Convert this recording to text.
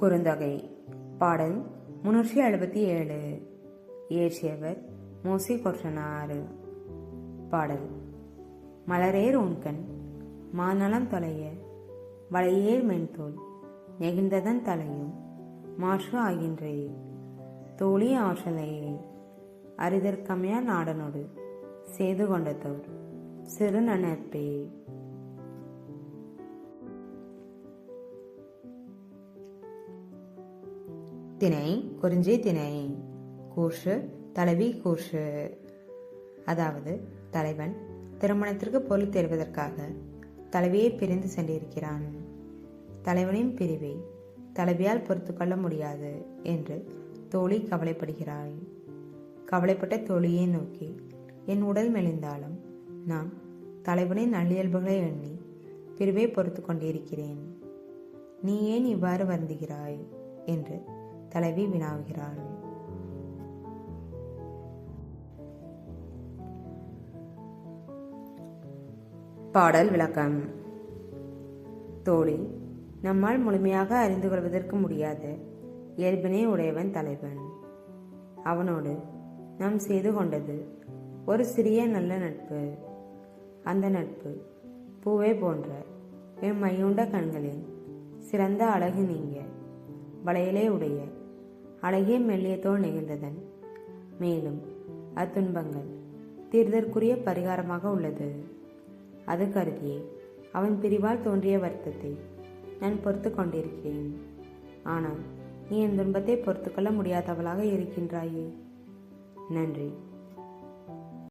குறுந்தொகை. பாடல் முன்னூற்றி எழுபத்தி ஏழு. இயற்றியவர் மோசி கொற்றனாறு. பாடல் மலரேர் உண்கண் மாநலம் தொலைய வளையேர் மென்தோல் நெகிழ்ந்ததன் தலையும் மாற்று ஆகின்றே. தோழி ஆற்றலையே அரிதற்கமையா நாடனோடு செய்து கொண்டதோர் சிறு நன்னற்பே திணை குறிஞ்சி திணை கூற்று தலைவி கூற்று. அதாவது தலைவன் திருமணத்திற்கு பொருள் தேடுவதற்காக தலைவியை பிரிந்து சென்றிருக்கிறான். தலைவனின் பிரிவை தலைவியால் பொறுத்து கொள்ள முடியாது என்று தோழி கவலைப்படுகிறாள். கவலைப்பட்ட தோழியை நோக்கி என் உடல் மெலிந்தாலும் நான் தலைவனின் நல்லியல்புகளை எண்ணி பிரிவை பொறுத்து கொண்டிருக்கிறேன். நீ ஏன் இவ்வாறு வருந்துகிறாய்? என்று தலைவி வினாவுகிறாள். பாடல் விளக்கம். தோழி நம்மால் முழுமையாக அறிந்து கொள்வதற்கு முடியாத. இயல்பினை உடையவன் தலைவன். அவனோடு நாம் செய்து கொண்டது ஒரு சிறிய நல்ல நட்பு. அந்த நட்பு பூவே போன்ற என் மையுண்ட கண்களின் சிறந்த அழகு நீங்க வளையலே உடைய அழகிய மெல்லியத்தோல் நெகிழ்ந்ததன். மேலும் அத்துன்பங்கள் தீர்தற்குரிய பரிகாரமாக உள்ளது. அது கருதியே அவன் பிரிவால் தோன்றிய வருத்தத்தை நான் பொறுத்து கொண்டிருக்கிறேன். ஆனால் நீ என் துன்பத்தை பொறுத்துக்கொள்ள முடியாதவளாக இருக்கின்றாயே. நன்றி.